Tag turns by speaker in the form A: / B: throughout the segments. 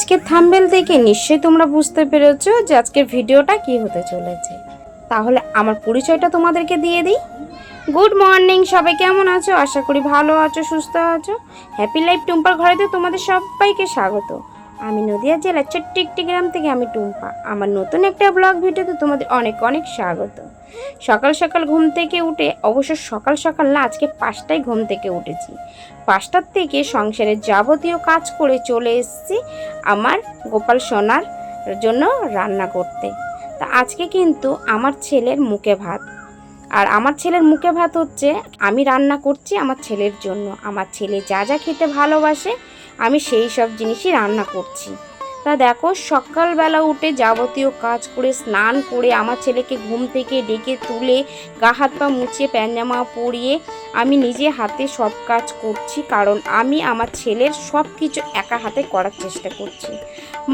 A: আজকের থাম্বেল থেকে নিশ্চয়ই তোমরা বুঝতে পেরেছ যে আজকের ভিডিওটা কি হতে চলেছে। তাহলে আমার পরিচয়টা তোমাদেরকে দিয়ে দিই। গুড মর্নিং সবাই কেমন আছো? আশা করি ভালো আছো, সুস্থ আছো। হ্যাপি লাইফ টুম্পার ঘরেতে তোমাদের সবাইকে স্বাগত। আমি নদিয়া জেলার ছোট্ট একটি গ্রাম থেকে আমি টুম্পা। আমার নতুন একটা ব্লগ ভিডিওতে তোমাদের অনেক অনেক স্বাগত। সকাল সকাল ঘুম থেকে উঠে, অবশ্য সকাল সকাল না, আজকে পাঁচটায় ঘুম থেকে উঠেছি। পাঁচটার থেকে সংসারের যাবতীয় কাজ করে চলে এসেছি আমার গোপাল সোনার জন্য রান্না করতে। তা আজকে কিন্তু আমার ছেলের মুখে ভাত। আর আমার ছেলের মুখে ভাত হচ্ছে, আমি রান্না করছি আমার ছেলের জন্য। আমার ছেলে যা যা খেতে ভালোবাসে আমি সেই সব জিনিসই রান্না করছি। তা দেখো, সকালবেলা উঠে যাবতীয় কাজ করে, স্নান করে আমার ছেলেকে ঘুম থেকে ডেকে তুলে গা হাত পা মুছে প্যাঞ্জামা পরিয়ে আমি নিজে হাতে সব কাজ করছি, কারণ আমি আমার ছেলের সব কিছু একা হাতে করার চেষ্টা করছি।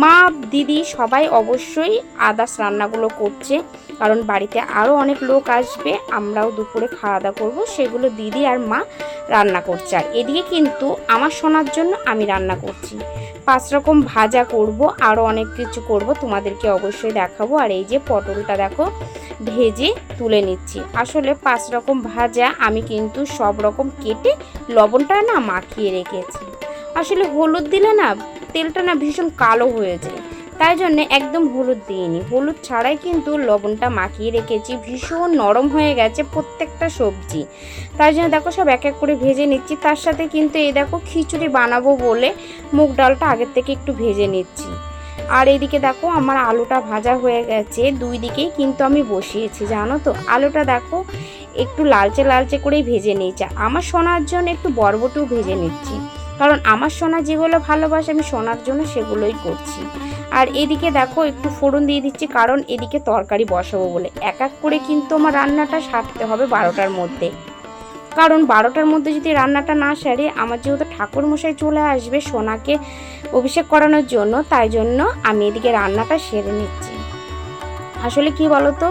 A: মা, দিদি সবাই অবশ্যই আদার্স রান্নাগুলো করছে। কারণ বাড়িতে আরও অনেক লোক আসবে, আমরাও দুপুরে খাওয়া দাওয়া করব। সেগুলো দিদি আর মা রান্না করছে। আর এদিকে কিন্তু আমার শোনার জন্য আমি রান্না করছি। পাঁচ রকম ভাজা করব আরও অনেক কিছু করব, তোমাদেরকে অবশ্যই দেখাবো। আর এই যে পটলটা দেখো, ভেজে তুলে নিচ্ছি। আসলে পাঁচ রকম ভাজা আমি কিন্তু সব রকম কেটে লবণটা না মাখিয়ে রেখেছি। আসলে হলুদ দিলে না তেলটা না ভীষণ কালো হয়ে যায় তাই জন্য একদম হলুদ দিইনি। হলুদ ছাড়াই কিন্তু লবণটা মাখিয়ে রেখেছি। ভীষণ নরম হয়ে গেছে প্রত্যেকটা সবজি। তাই জন্য দেখো সব এক এক করে ভেজে নিচ্ছি। তার সাথে কিন্তু এই দেখো খিচুড়ি বানাবো বলে মুগ ডালটা আগের থেকে একটু ভেজে নিচ্ছি। আর এইদিকে দেখো আমার আলুটা ভাজা হয়ে গেছে। দুই দিকেই কিন্তু আমি বসিয়েছি, জানো তো? আলুটা দেখো একটু লালচে লালচে করেই ভেজে নিয়েছি। আমার সোনার জন্য একটু বরবটিও ভেজে নিচ্ছি। কারণ আমার সোনা যেগুলো ভালোবাসে, আমি সোনার জন্য সেগুলোই করছি। আর এদিকে দেখো, একটু ফোড়ন দিয়ে দিচ্ছি, কারণ এদিকে তরকারি বসাবো বলে। এক এক করে কিন্তু আমার রান্নাটা সারতে হবে বারোটার মধ্যে। কারণ বারোটার মধ্যে যদি রান্নাটা না সারে, আমার যেহেতু ঠাকুর মশাই চলে আসবে সোনাকে অভিষেক করানোর জন্য, তাই জন্য আমি এদিকে রান্নাটা সেরে নিচ্ছি। আসলে কি বলতো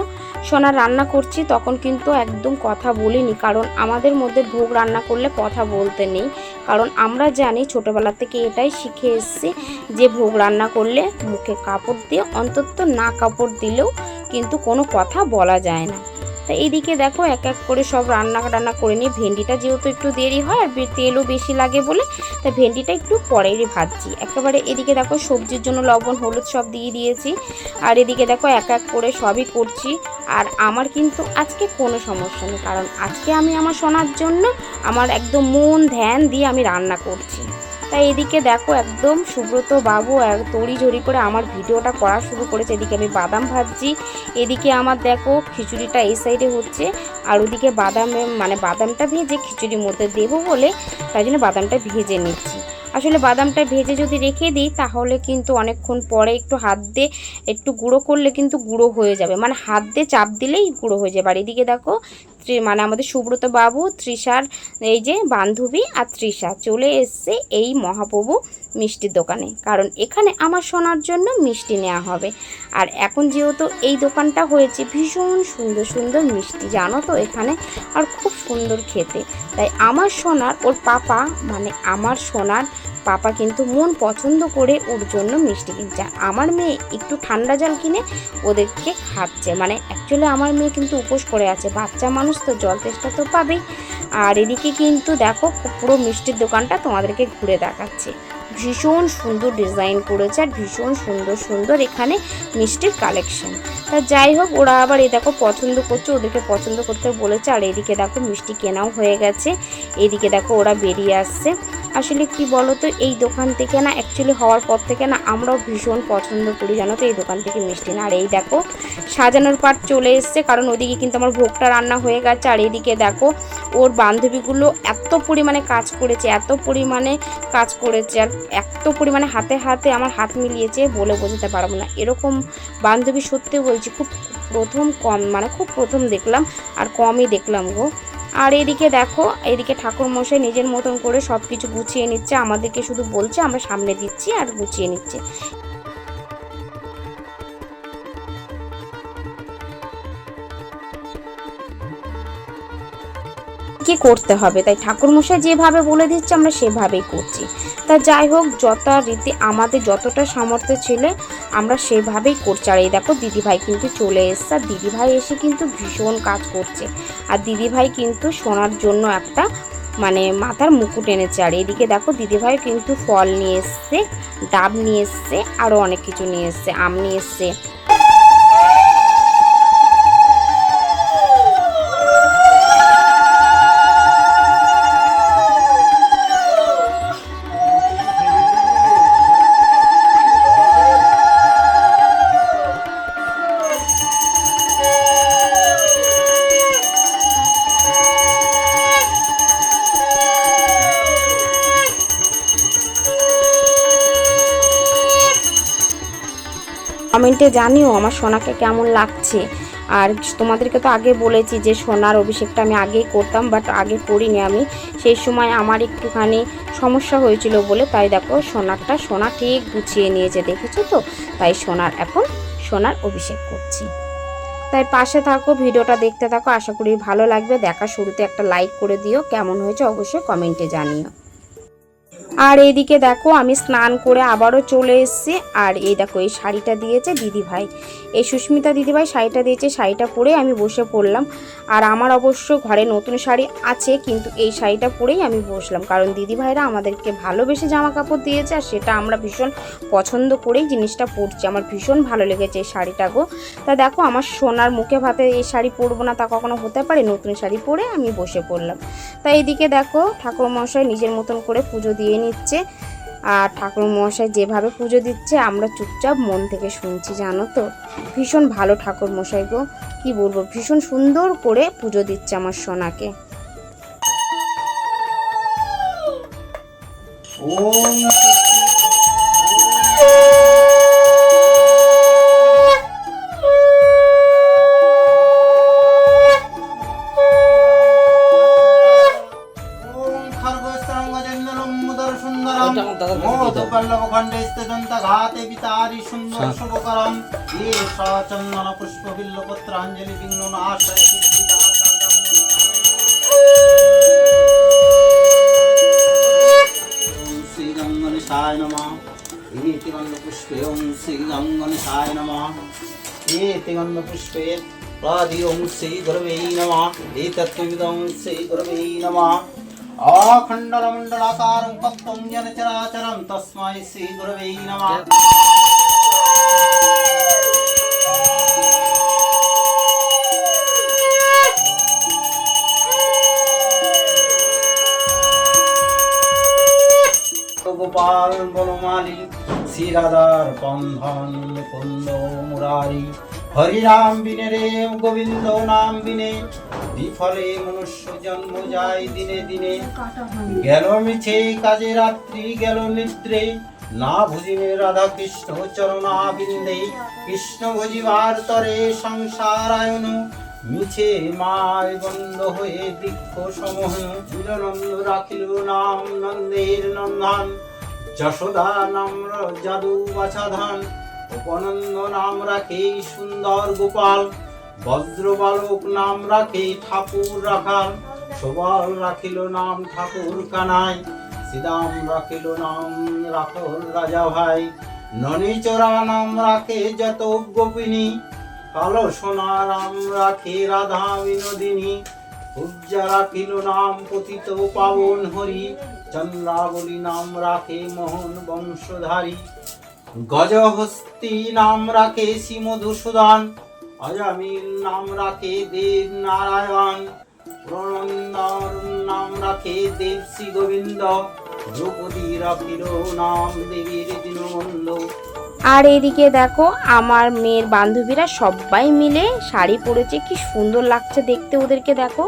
A: সোনা রান্না করছি, তখন কিন্তু একদম কথা বলিনি। কারণ আমাদের মধ্যে ভোগ রান্না করলে কথা বলতে নেই। কারণ আমরা জানি ছোটোবেলা থেকে এটাই শিখে এসেছি যে ভোগ রান্না করলে মুখে কাপড় দিয়ে, অন্তত না কাপড় দিলেও কিন্তু কোনো কথা বলা যায় না। তা এইদিকে দেখো এক এক করে সব রান্না টান্না করে নিয়ে ভেন্ডিটা যেহেতু একটু দেরি হয় আর তেলও বেশি লাগে বলে, তা ভেন্ডিটা একটু পরেই ভাজছি। একেবারে এদিকে দেখো সবজির জন্য লবণ, হলুদ সব দিয়ে দিয়েছি। আর এদিকে দেখো এক এক করে সবই করছি। আর আমার কিন্তু আজকে কোনো সমস্যা নেই, কারণ আজকে আমি আমার শোনার জন্য আমার একদম মন ধ্যান দিয়ে আমি রান্না করছি। তাই এদিকে দেখো একদম সুব্রত বাবু তড়ি ঝড়ি করে আমার ভিডিওটা করা শুরু করেছে। এদিকে আমি বাদাম ভাজছি, এদিকে আমার দেখো খিচুড়িটা এই সাইডে হচ্ছে, আর ওদিকে বাদামে মানে বাদামটা ভেজে খিচুড়ির মধ্যে দেবো বলে তাই জন্য বাদামটা ভেজে নিচ্ছি। আসলে বাদামটা ভেজে যদি রেখে দিই তাহলে কিন্তু অনেকক্ষণ পরে একটু হাত দিয়ে একটু গুঁড়ো করলে কিন্তু গুঁড়ো হয়ে যাবে। মানে হাত দিয়ে চাপ দিলেই গুঁড়ো হয়ে যাবে। আর এদিকে দেখো মানে আমাদের সুব্রত বাবু, তৃষার এই যে বান্ধবী আর তৃষা চলে এসছে এই মহাপ্রভু মিষ্টির দোকানে। কারণ এখানে আমার শোনার জন্য মিষ্টি নেওয়া হবে। আর এখন যেহেতু এই দোকানটা হয়েছে, ভীষণ সুন্দর সুন্দর মিষ্টি, জানো তো এখানে? আর খুব সুন্দর খেতে। তাই আমার সোনার, ওর পাপা মানে আমার সোনার পাপা কিন্তু মন পছন্দ করে ওর জন্য মিষ্টি কিনছে। আমার মেয়ে একটু ঠান্ডা জল কিনে ওদেরকে খাচ্ছে। মানে অ্যাকচুয়ালি আমার মেয়ে কিন্তু উপোস করে আছে। বাচ্চা মানুষ তো, জল তেষ্টা তো পাবেই। আর এদিকে কিন্তু দেখো, পুরো মিষ্টির দোকানটা তোমাদেরকে ঘুরে দেখাচ্ছে। ভীষণ সুন্দর ডিজাইন করেছে আর ভীষণ সুন্দর সুন্দর এখানে মিষ্টির কালেকশন তা যাই হোক, ওরা আবার এই দেখো পছন্দ করছে, ওদেরকে পছন্দ করতে বলেছে। আর এদিকে দেখো মিষ্টি কেনাও হয়ে গেছে। এদিকে দেখো ওরা বেরিয়ে আসছে। আসলে কি বলো তো এই দোকান থেকে না অ্যাকচুয়ালি হওয়ার পর থেকে না আমরাও ভীষণ পছন্দ করি, জানো তো? এই দোকান থেকে মিষ্টি না। আর এই দেখো, সাজানোর পাট চলে এসছে, কারণ ওদিকে কিন্তু আমার ভোগটা রান্না হয়ে গেছে। আর এদিকে দেখো, ওর বান্ধবীগুলো এত পরিমাণে কাজ করেছে, এত পরিমাণে কাজ করেছে, আর এত পরিমাণে হাতে হাতে আমার হাত মিলিয়েছে বলে বোঝাতে পারব না। এরকম বান্ধবী সত্যি বলছি, খুব প্রথম কম মানে খুব প্রথম দেখলাম, আর কমই দেখলাম গো। আর এদিকে দেখো, এদিকে ঠাকুর মশাই নিজের মতন করে সব কিছু গুছিয়ে নিচ্ছে, আমাদেরকে শুধু বলছে, আমরা সামনে দিচ্ছি আর গুছিয়ে নিচ্ছে। কি করতে হবে। তাই ঠাকুরমশাই যেভাবে বলে দিচ্ছে, আমরা সেভাবেই করছি। তা যাই হোক যত রীতি আমাদের যতটা সামর্থ্য ছিল, আমরা সেভাবেই করছি। আর এই দেখো, দিদিভাই কিন্তু চলে এসছে। আর দিদিভাই এসে কিন্তু ভীষণ কাজ করছে। আর দিদিভাই কিন্তু শোনার জন্য একটা মানে মাথার মুকুট এনেছে। আর এদিকে দেখো, দিদিভাই কিন্তু ফল নিয়ে এসছে, ডাব নিয়ে এসছে আরও অনেক কিছু নিয়ে এসছে, আম নিয়ে এসছে। কমেন্টে জানিও আমার সোনাকে কেমন লাগছে। আর তোমাদেরকে তো আগে বলেছি যে সোনার অভিষেকটা আমি আগেই করতাম বাট আগে করিনি আমি। সেই সময় আমার একটুখানি সমস্যা হয়েছিল বলে তাই দেখো সোনারটা, সোনা ঠিক গুছিয়ে নিয়েছে, দেখেছ তো? তাই সোনার এখন সোনার অভিষেক করছি। তাই পাশে থাকো, ভিডিওটা দেখতে থাকো, আশা করি ভালো লাগবে। দেখা শুরুতে একটা লাইক করে দিও, কেমন হয়েছে অবশ্যই কমেন্টে জানিও। আর এইদিকে দেখো, আমি স্নান করে আবারও চলে এসেছি। আর এই দেখো, এই শাড়িটা দিয়েছে দিদিভাই। এই সুস্মিতা দিদিভাই শাড়িটা দিয়েছে, শাড়িটা পরে আমি বসে পড়লাম। আর আমার অবশ্য ঘরে নতুন শাড়ি আছে, কিন্তু এই শাড়িটা পরেই আমি বসলাম। কারণ দিদিভাইরা আমাদেরকে ভালোবেসে জামা কাপড় দিয়েছে, আর সেটা আমরা ভীষণ পছন্দ করেই জিনিসটা পরছি। আমার ভীষণ ভালো লেগেছে এই শাড়িটা গো। তা দেখো, আমার সোনার মুখে ভাতে এই শাড়ি পরবো না তা কখনো হতে পারে, নতুন শাড়ি পরে আমি বসে পড়লাম। তাই এদিকে দেখো ঠাকুর মশাই নিজের মতন করে পুজো দিয়ে নিচ্ছে। আর ঠাকুর মশাই যেভাবে পুজো দিচ্ছে, আমরা চুপচাপ মন থেকে শুনছি, জানো তো? ভীষণ ভালো ঠাকুর মশাই গো। কি বলব, ভীষণ সুন্দর করে পুজো দিচ্ছে আমার সোনাকে।
B: ওম শুভকরম ঈশা চন্দন পুষ্প বিল্লপত্রাঞ্জলি বিঘ্ন নাশয় শ্রীরঙ্গনিশায় নমঃ। ইতি গন্ধপুষ্পে ওম শ্রীরঙ্গনিশায় নমঃ। ইতি গন্ধপুষ্পে রাধি ওম শ্রী গুরবে নমঃ। এতত্ত্ববিদং শ্রী গুরবে নমঃ। আখণ্ডলমণ্ডলাকারং তত্ত্বং জন চরাচরং তস্मै শ্রী গোপাল বনমালী, শ্রীরাধার বন্ধন মুকুন্দ মুরারি। হরিরাম বিনে রে, গোবিন্দ নাম বিনে, বিফলে মনুষ্য জন্ম যায় দিনে দিনে। গেল মিছে কাজে রাত্রি, গেল নিদ্রে, না বুঝিনে রাধা কৃষ্ণ চরণা বিন্দে। কৃষ্ণ ভজিবার তরে সংসারায়ণ মিছে মায় বন্ধ হয়ে সমোহন বিলনন্দ রাখিল নাম নন্দের নন্দন যশোদা নাম র- যাদু বাছাধান উপনন্দ নাম রাখে সুন্দর গোপাল বজ্র বালক নাম রাখে ঠাকুর রাখাল সবল রাখিল নাম ঠাকুর কানাই, শ্রীদাম রাখিল নাম রাখল রাজা ভাই ননীচরা নাম রাখে যত গোপিনী, কালো সোনা নাম রাখে রাধা বিনোদিনী, পূজ্যা রাখিল নাম পতিত পাবন হরি চন্দ্রাবলী নাম রাখে মোহন বংশধারী। গজহস্তি নাম রাখে শ্রী মধুসূদন অজামিল নাম রাখে দেব নারায়ণ প্রণন্দর নাম রাখে দেব শ্রী গোবিন্দ। দ্রৌপদী রাখির নাম দেবীর দীনবন্ধু
A: আর এদিকে দেখো, আমার মেয়ের বান্ধবীরা সবাই মিলে শাড়ি পরেছে, কি সুন্দর লাগছে দেখতে ওদেরকে দেখো।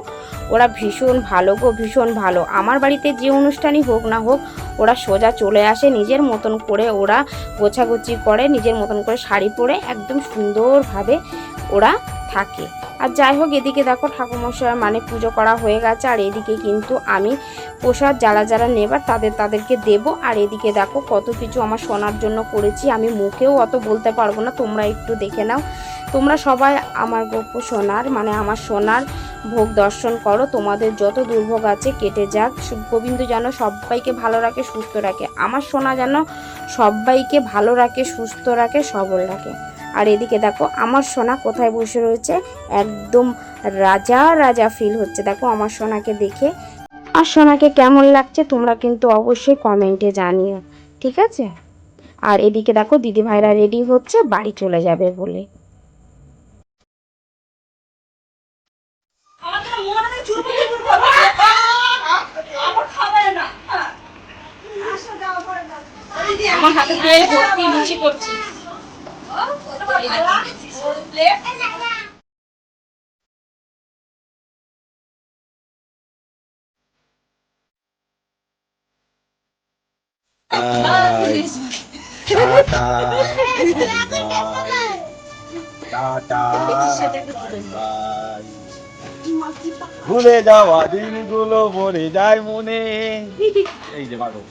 A: ওরা ভীষণ ভালো গো, ভীষণ ভালো। আমার বাড়িতে যে অনুষ্ঠানই হোক না হোক, ওরা সোজা চলে আসে, নিজের মতন করে ওরা গোছাগুছি করে, নিজের মতন করে শাড়ি পরে একদম সুন্দরভাবে ওরা থাকে। আর যাই হোক, এদিকে দেখো ঠাকুমশাই মানে পুজো করা হয়ে গেছে, আর এদিকে কিন্তু আমি প্রসাদ যারা যারা নেবার তাদের, তাদেরকে দেব। আর এদিকে দেখো কত কিছু আমার শোনার জন্য করেছি, আমি মুখেও অত বলতে পারব না, তোমরা একটু দেখে নাও। তোমরা সবাই আমার গপ্প সোনার মানে আমার সোনার ভোগ দর্শন করো, তোমাদের যত দুর্ভোগ আছে কেটে যাক। গোবিন্দ যেন সবাইকে ভালো রাখে, সুস্থ রাখে। আমার সোনা যেন সবাইকে ভালো রাখে, সুস্থ রাখে, সবল রাখে। আর এদিকে দেখো, আমার সোনা কোথায় বসে রয়েছে? একদম রাজা রাজা ফিল হচ্ছে। দেখো, আমার সোনাকে দেখে। আর সোনাকে কেমন লাগছে তোমরা কিন্তু অবশ্যই কমেন্টে জানিও, ঠিক আছে? আর এদিকে দেখো দিদি ভাইরা রেডি হচ্ছে, বাড়ি চলে যাবে বলে। আমার হাতে ভর্তি করছি
C: ভুলে যাওয়া দিনগুলো মরে যায় মনে। এই যে বারো।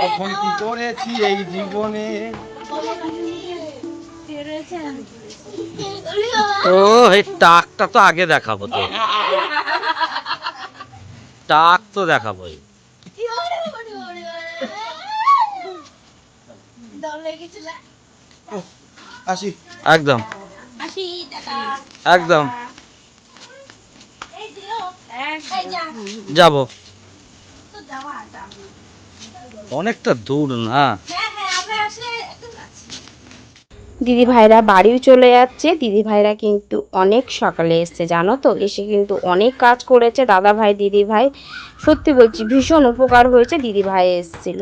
C: কখন কি করেছি এই জীবনে?
D: ও এই টাকটা তো আগে দেখাবো তো। টাক তো দেখাবোই। একদম। একদম। যাব। অনেকটা দূর না।
A: দিদি ভাইরা বাড়িও চলে যাচ্ছে। দিদি ভাইরা কিন্তু অনেক সকালে এসছে, জানো তো? এসে কিন্তু অনেক কাজ করেছে। দাদা ভাই দিদি ভাই সত্যি বলছি, ভীষণ উপকার হয়েছে। দিদি ভাই এসেছিল।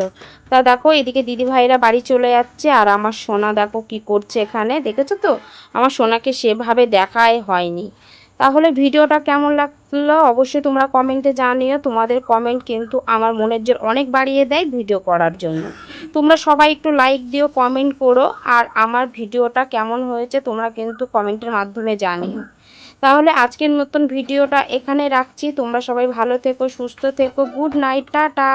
A: তা দেখো, এদিকে দিদি ভাইরা বাড়ি চলে যাচ্ছে আর আমার সোনা দেখো কি করছে এখানে। দেখেছ তো? আমার সোনাকে সেভাবে দেখাই হয়নি। তাহলে ভিডিওটা কেমন লাগল? অবশ্যই তোমরা কমেন্টে জানিও। তোমাদের কমেন্ট কিন্তু আমার মনের জোর অনেক বাড়িয়ে দেয় ভিডিও করার জন্য। তোমরা সবাই একটু লাইক দিও কমেন্ট করো, আর আমার ভিডিওটা কেমন হয়েছে তোমরা কিন্তু কমেন্টের মাধ্যমে জানিও। তাহলে আজকের মতন ভিডিওটা এখানে রাখছি। তোমরা সবাই ভালো থেকো, সুস্থ থেকো গুড নাইট টাটা।